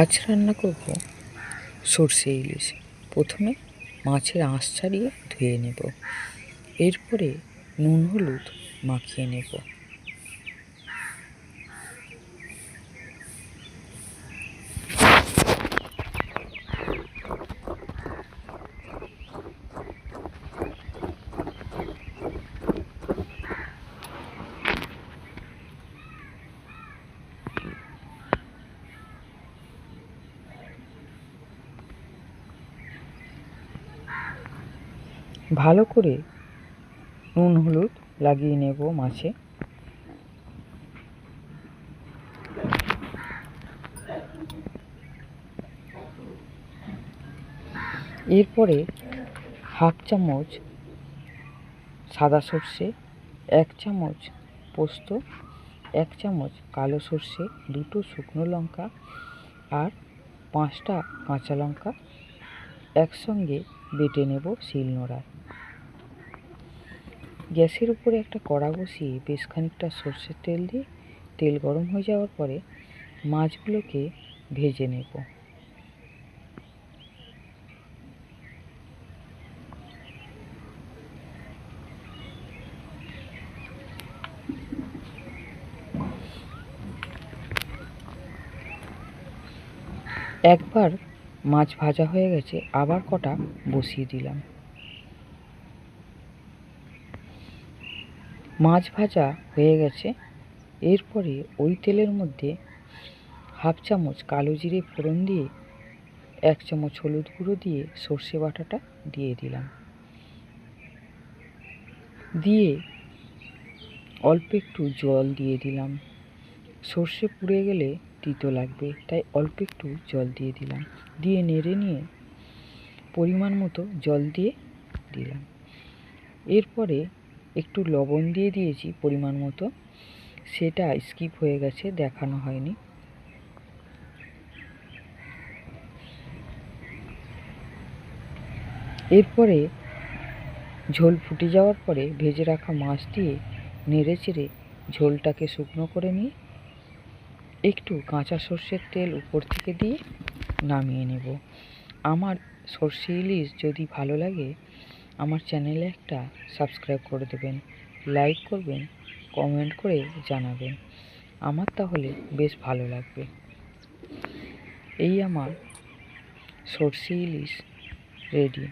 আজ রান্না করব সর্ষে ইলিশ। প্রথমে মাছের আঁশ ছাড়িয়ে ধুয়ে নেব। এরপরে নুন হলুদ মাখিয়ে নেব। ভালো করে নুন, হলুদ লাগিয়ে নেব মাছে। এরপরে হাফ চামচ সাদা সর্ষে, এক চামচ পোস্ত, এক চামচ কালো সর্ষে, দুটো শুকনো লঙ্কা আর পাঁচটা কাঁচা লঙ্কা একসঙ্গে বেটে নেব শিলনোড়ায় গ্যাসের উপরে একটা কড়া বসিয়ে বেশ খানিকটা সর্ষের তেল দিয়ে তেল গরম হয়ে যাওয়ার পরে মাছগুলোকে ভেজে নেব। একবার মাছ ভাজা হয়ে গেছে, আবার কটা বসিয়ে দিলাম। মাছ ভাজা হয়ে গেছে, এরপরে ওই তেলের মধ্যে হাফ চামচ কালো জিরে ফোড়ন দিয়ে, এক চামচ হলুদ গুঁড়ো দিয়ে সর্ষে বাটাটা দিয়ে দিলাম। দিয়ে অল্প একটু জল দিয়ে দিলাম। সর্ষে পুড়ে গেলে তিতো লাগবে। তাই অল্প একটু জল দিয়ে দিলাম। দিয়ে নেড়ে নিয়ে পরিমাণ মতো জল দিয়ে দিলাম। এরপরে একটু লবণ দিয়ে দিয়েছি পরিমাণ মতো। সেটা স্কিপ হয়ে গেছে, দেখানো হয়নি। এরপরে ঝোল ফুটে যাওয়ার পরে ভেজে রাখা মাছ দিয়ে নেড়ে চেড়ে ঝোলটাকে শুকনো করে নিয়ে একটু কাঁচা সর্ষের তেল উপর থেকে দিয়ে নামিয়ে নেব। আমার সর্ষে ইলিশ যদি ভালো লাগে, আমার চ্যানেলে একটা সাবস্ক্রাইব করে দেবেন, লাইক করবেন, কমেন্ট করে জানাবেন। আমার তাহলে বেশ ভালো লাগবে। এই আমার সর্ষে ইলিশ রেডি।